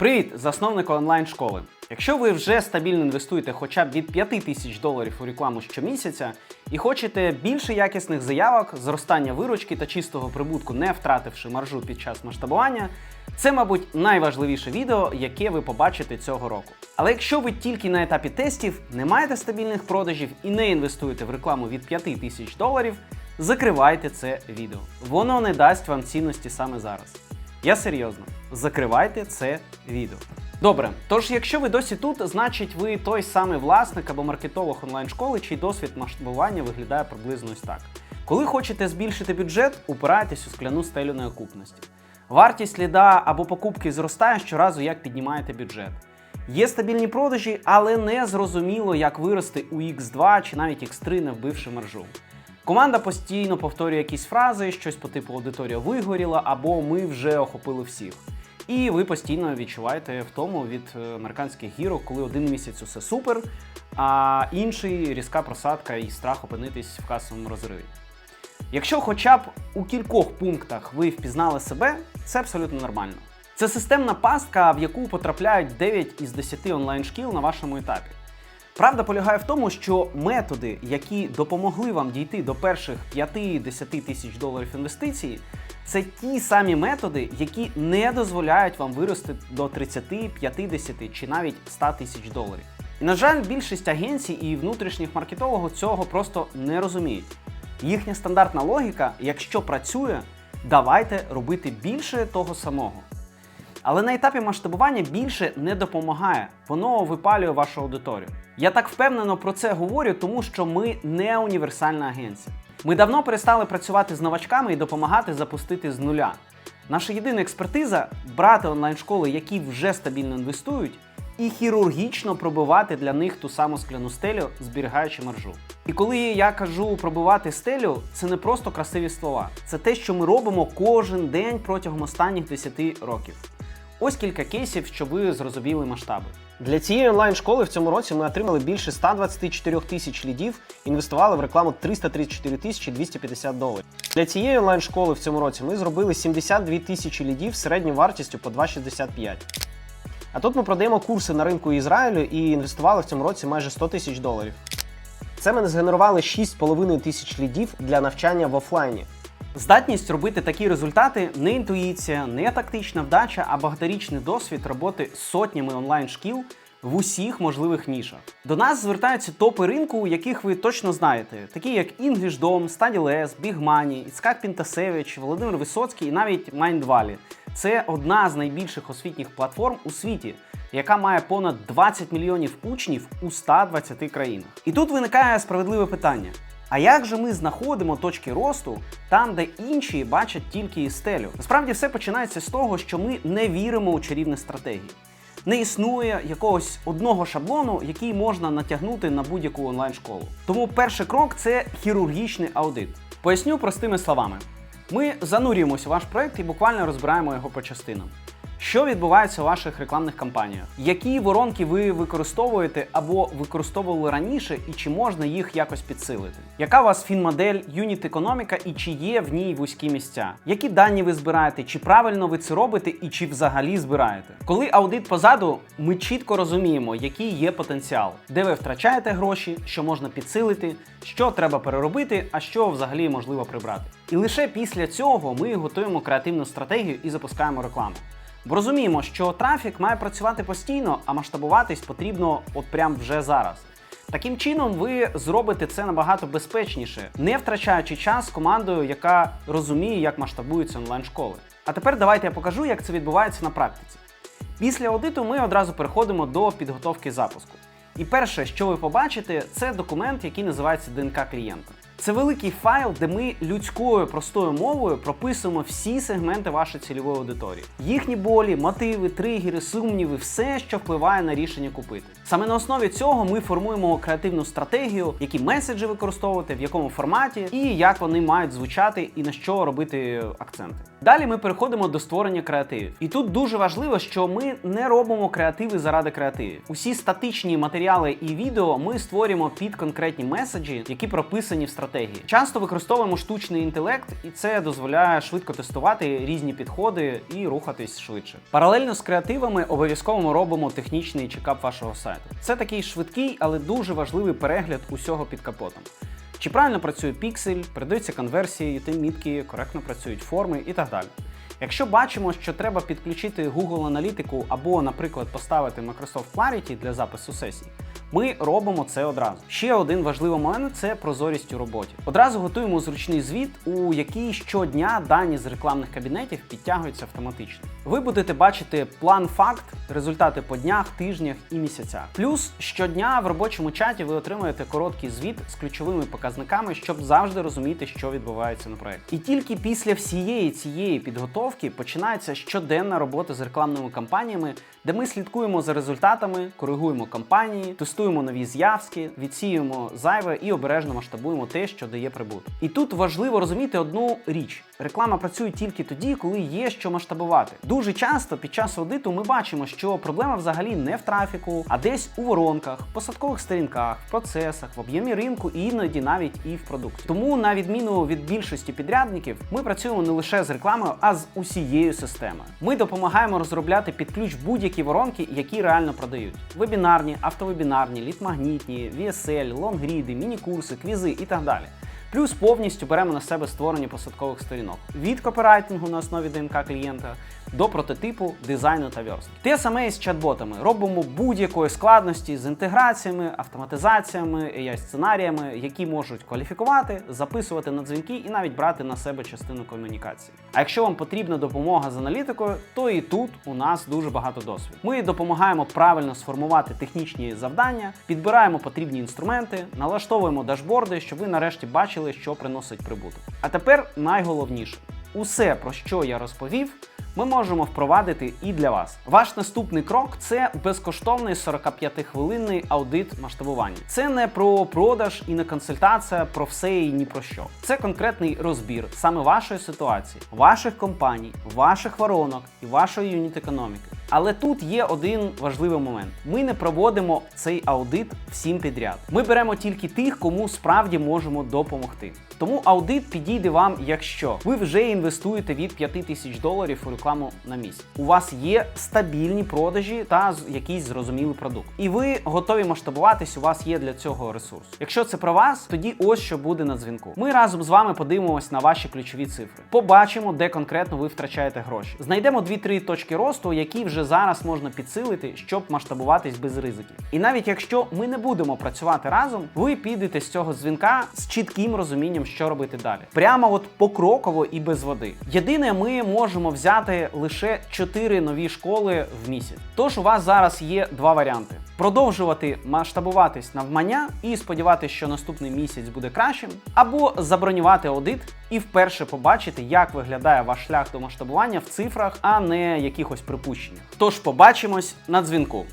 Привіт, засновнику онлайн-школи. Якщо ви вже стабільно інвестуєте хоча б від 5 тисяч доларів у рекламу щомісяця і хочете більше якісних заявок, зростання виручки та чистого прибутку, не втративши маржу під час масштабування, це, мабуть, найважливіше відео, яке ви побачите цього року. Але якщо ви тільки на етапі тестів, не маєте стабільних продажів і не інвестуєте в рекламу від 5 тисяч доларів, закривайте це відео. Воно не дасть вам цінності саме зараз. Я серйозно, закривайте це відео. Добре, тож якщо ви досі тут, значить ви той самий власник або маркетолог онлайн-школи, чий досвід масштабування виглядає приблизно ось так. Коли хочете збільшити бюджет, упирайтесь у скляну стелю неокупності. Вартість ліда або покупки зростає щоразу, як піднімаєте бюджет. Є стабільні продажі, але не зрозуміло, як вирости у X2 чи навіть X3, не вбивши маржу. Команда постійно повторює якісь фрази, щось по типу аудиторія вигоріла або ми вже охопили всіх. І ви постійно відчуваєте втому від е, американських гірок, коли один місяць усе супер, а інший різка просадка і страх опинитись в касовому розриві. Якщо хоча б у кількох пунктах ви впізнали себе, це абсолютно нормально. Це системна пастка, в яку потрапляють 9 із 10 онлайн-шкіл на вашому етапі. Правда полягає в тому, що методи, які допомогли вам дійти до перших 5-10 тисяч доларів інвестицій, це ті самі методи, які не дозволяють вам вирости до 30, 50 чи навіть 100 тисяч доларів. І на жаль, більшість агенцій і внутрішніх маркетологів цього просто не розуміють. Їхня стандартна логіка, якщо працює, давайте робити більше того самого. Але на етапі масштабування більше не допомагає, воно випалює вашу аудиторію. Я так впевнено про це говорю, тому що ми не універсальна агенція. Ми давно перестали працювати з новачками і допомагати запустити з нуля. Наша єдина експертиза брати онлайн-школи, які вже стабільно інвестують, і хірургічно пробивати для них ту саму скляну стелю, зберігаючи маржу. І коли я кажу пробивати стелю, це не просто красиві слова, це те, що ми робимо кожен день протягом останніх 10 років. Ось кілька кейсів, щоб ви зрозуміли масштаби. Для цієї онлайн-школи в цьому році ми отримали більше 124 тисяч лідів, інвестували в рекламу 334 тисячі 250 доларів. Для цієї онлайн-школи в цьому році ми зробили 72 тисячі лідів середньою вартістю по 2,65. А тут ми продаємо курси на ринку Ізраїлю і інвестували в цьому році майже 100 тисяч доларів. Це ми згенерували 6,5 тисяч лідів для навчання в офлайні. Здатність робити такі результати не інтуїція, не тактична вдача, а багаторічний досвід роботи сотнями онлайн-шкіл в усіх можливих нішах. До нас звертаються топи ринку, яких ви точно знаєте, такі як EnglishDom, StudyLess, BigMoney, Іцкак Пінтасевич, Володимир Висоцький і навіть MindValley. Це одна з найбільших освітніх платформ у світі, яка має понад 20 мільйонів учнів у 120 країнах. І тут виникає справедливе питання. А як же ми знаходимо точки росту там, де інші бачать тільки стелю? Насправді все починається з того, що ми не віримо у чарівні стратегії. Не існує якогось одного шаблону, який можна натягнути на будь-яку онлайн-школу. Тому перший крок це хірургічний аудит. Поясню простими словами: ми занурюємося у ваш проект і буквально розбираємо його по частинам. Що відбувається у ваших рекламних кампаніях? Які воронки ви використовуєте або використовували раніше, і чи можна їх якось підсилити? Яка у вас фінмодель, юніт економіка і чи є в ній вузькі місця? Які дані ви збираєте? Чи правильно ви це робите і чи взагалі збираєте? Коли аудит позаду, ми чітко розуміємо, який є потенціал, де ви втрачаєте гроші, що можна підсилити, що треба переробити, а що взагалі можливо прибрати. І лише після цього ми готуємо креативну стратегію і запускаємо рекламу. Бо розуміємо, що трафік має працювати постійно, а масштабуватись потрібно от прям вже зараз. Таким чином, ви зробите це набагато безпечніше, не втрачаючи час з командою, яка розуміє, як масштабуються онлайн-школи. А тепер давайте я покажу, як це відбувається на практиці. Після аудиту ми одразу переходимо до підготовки запуску. І перше, що ви побачите, це документ, який називається ДНК клієнта. Це великий файл, де ми людською простою мовою прописуємо всі сегменти вашої цільової аудиторії, їхні болі, мотиви, тригери, сумніви, все, що впливає на рішення купити. Саме на основі цього ми формуємо креативну стратегію, які меседжі використовувати, в якому форматі і як вони мають звучати і на що робити акценти. Далі ми переходимо до створення креативів. І тут дуже важливо, що ми не робимо креативи заради креативів. Усі статичні матеріали і відео ми створюємо під конкретні меседжі, які прописані в стратегії стратегії. Часто використовуємо штучний інтелект, і це дозволяє швидко тестувати різні підходи і рухатись швидше. Паралельно з креативами обов'язково ми робимо технічний чекап вашого сайту. Це такий швидкий, але дуже важливий перегляд усього під капотом. Чи правильно працює піксель, передаються конверсії, мітки, коректно працюють форми і так далі. Якщо бачимо, що треба підключити Google аналітику або, наприклад, поставити Microsoft Clarity для запису сесій, ми робимо це одразу. Ще один важливий момент це прозорість у роботі. Одразу готуємо зручний звіт, у який щодня дані з рекламних кабінетів підтягуються автоматично. Ви будете бачити план факт, результати по днях, тижнях і місяцях. Плюс щодня в робочому чаті ви отримуєте короткий звіт з ключовими показниками, щоб завжди розуміти, що відбувається на проєкті. І тільки після всієї цієї підготовки починається щоденна робота з рекламними кампаніями, де ми слідкуємо за результатами, коригуємо кампанії, тестуємо нові зв'язки, відсіюємо зайве і обережно масштабуємо те, що дає прибуток. І тут важливо розуміти одну річ: реклама працює тільки тоді, коли є що масштабувати. Дуже часто під час аудиту ми бачимо, що проблема взагалі не в трафіку, а десь у воронках, посадкових сторінках, в процесах, в об'ємі ринку і іноді навіть і в продукті. Тому, на відміну від більшості підрядників, ми працюємо не лише з рекламою, а з усією системою. Ми допомагаємо розробляти під ключ будь-які воронки, які реально продають: вебінарні, автовебінарні, лід-магнітні, VSL, лонгріди, міні-курси, квізи і так далі. Плюс повністю беремо на себе створення посадкових сторінок від копірайтингу на основі ДНК клієнта до прототипу, дизайну та верстки. Те саме і з чат-ботами. Робимо будь-якої складності з інтеграціями, автоматизаціями, ai сценаріями, які можуть кваліфікувати, записувати на дзвінки і навіть брати на себе частину комунікації. А якщо вам потрібна допомога з аналітикою, то і тут у нас дуже багато досвіду. Ми допомагаємо правильно сформувати технічні завдання, підбираємо потрібні інструменти, налаштовуємо дашборди, щоб ви нарешті бачили, що приносить прибуток. А тепер найголовніше: усе, про що я розповів. Ми можемо впровадити і для вас. Ваш наступний крок це безкоштовний 45-хвилинний аудит масштабування. Це не про продаж і не консультація про все і ні про що. Це конкретний розбір саме вашої ситуації, ваших компаній, ваших воронок і вашої юніт економіки. Але тут є один важливий момент: ми не проводимо цей аудит всім підряд. Ми беремо тільки тих, кому справді можемо допомогти. Тому аудит підійде вам, якщо ви вже інвестуєте від 5 тисяч доларів у рекламу на місяць. У вас є стабільні продажі та якийсь зрозумілий продукт. І ви готові масштабуватись, у вас є для цього ресурс. Якщо це про вас, тоді ось що буде на дзвінку. Ми разом з вами подивимось на ваші ключові цифри. Побачимо, де конкретно ви втрачаєте гроші. Знайдемо 2-3 точки росту, які вже зараз можна підсилити, щоб масштабуватись без ризиків. І навіть якщо ми не будемо працювати разом, ви підете з цього дзвінка з чітким розумінням, що робити далі. Прямо от покроково і без води. Єдине, ми можемо взяти лише 4 нові школи в місяць. Тож у вас зараз є два варіанти: продовжувати масштабуватись навмання і сподіватися, що наступний місяць буде кращим, або забронювати аудит і вперше побачити, як виглядає ваш шлях до масштабування в цифрах, а не якихось припущеннях. Тож побачимось на дзвінку.